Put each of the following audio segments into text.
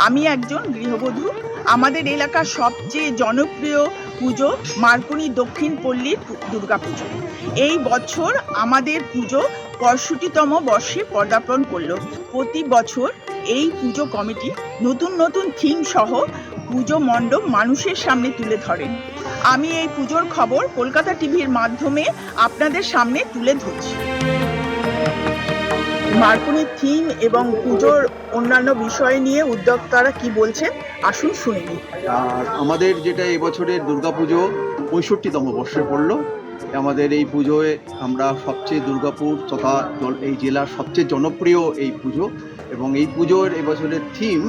আমি একজন গৃহবধূ। আমাদের এলাকার সবচেয়ে জনপ্রিয় পুজো মার্কনি দক্ষিণ পল্লীর পু- দুর্গাপুজো। এই বছর আমাদের পুজো পঁয়ষট্টিতম বর্ষে পদার্পণ করল। প্রতি বছর এই পুজো কমিটি নতুন নতুন থিম সহ পুজো মণ্ডপ মানুষের সামনে তুলে ধরেন। আমি এই পুজোর খবর কলকাতা টিভির মাধ্যমে আপনাদের সামনে তুলে ধরছি। মার্কনির থিম এবং পুজোর অন্যান্য বিষয় নিয়ে উদ্যোক্তারা কি বলছে আসুন শুনে আর আমাদের যেটা এবছরের দুর্গাপুজো পঁয়ষট্টিতম বর্ষে পড়ল আমাদের এই পুজোয় আমরা সবচেয়ে দুর্গাপুর তথা এই জেলার সবচেয়ে জনপ্রিয় এই পুজো এবং এই পুজোর এবছরের থিম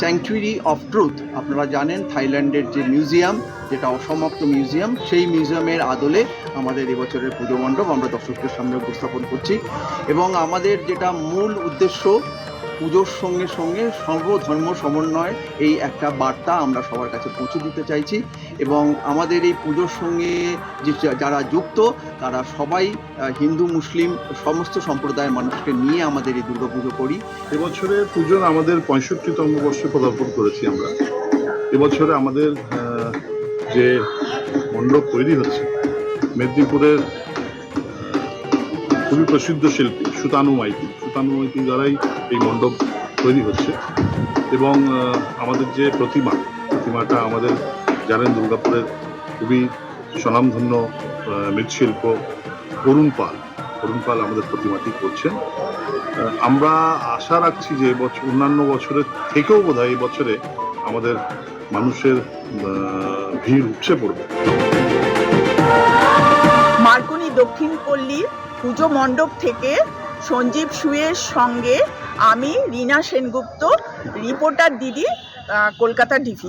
স্যাংচুয়ারি অফ ট্রুথ আপনারা জানেন থাইল্যান্ডের যে মিউজিয়াম, যেটা অসমাপ্ত মিউজিয়াম, সেই মিউজিয়ামের আদলে আমাদের এবছরের পুজো মণ্ডপ আমরা দর্শকদের সামনে উপস্থাপন করছি এবং আমাদের যেটা মূল উদ্দেশ্য, পুজোর সঙ্গে সঙ্গে সর্বধর্ম সমন্বয়, এই একটা বার্তা আমরা সবার কাছে পৌঁছে দিতে চাইছি। এবং আমাদের এই পুজোর সঙ্গে যে যারা যুক্ত, তারা সবাই হিন্দু, মুসলিম, সমস্ত সম্প্রদায়ের মানুষকে নিয়ে আমাদের এই দুর্গাপুজো করি। এবছরের পুজোর আমাদের পঁয়ষট্টিতম বর্ষে পদার্পণ করেছি আমরা। এবছরে আমাদের যে মণ্ডপ তৈরি হচ্ছে, মেদিনীপুরের খুবই প্রসিদ্ধ শিল্পী সুতানু মাইতি। সুতানু মাইতি দ্বারাই এই মণ্ডপ তৈরি হচ্ছে এবং আমাদের যে প্রতিমা, প্রতিমাটা আমাদের জানেন দুর্গাপুরের খুবই স্বনামধন্য মৃৎশিল্প অরুণ পাল। অরুণ পাল আমাদের প্রতিমাটি করছেন। আমরা আশা রাখছি যে বছর অন্যান্য বছরের থেকেও বোধ হয় এই বছরে আমাদের মানুষের ভিড় উপচে পড়বে। মার্কনি দক্ষিণ পল্লীর পুজো মণ্ডপ থেকে সঞ্জীব সুয়ের সঙ্গে আমি রীনা সেনগুপ্ত, রিপোর্টার দিদি কলকাতা টিভি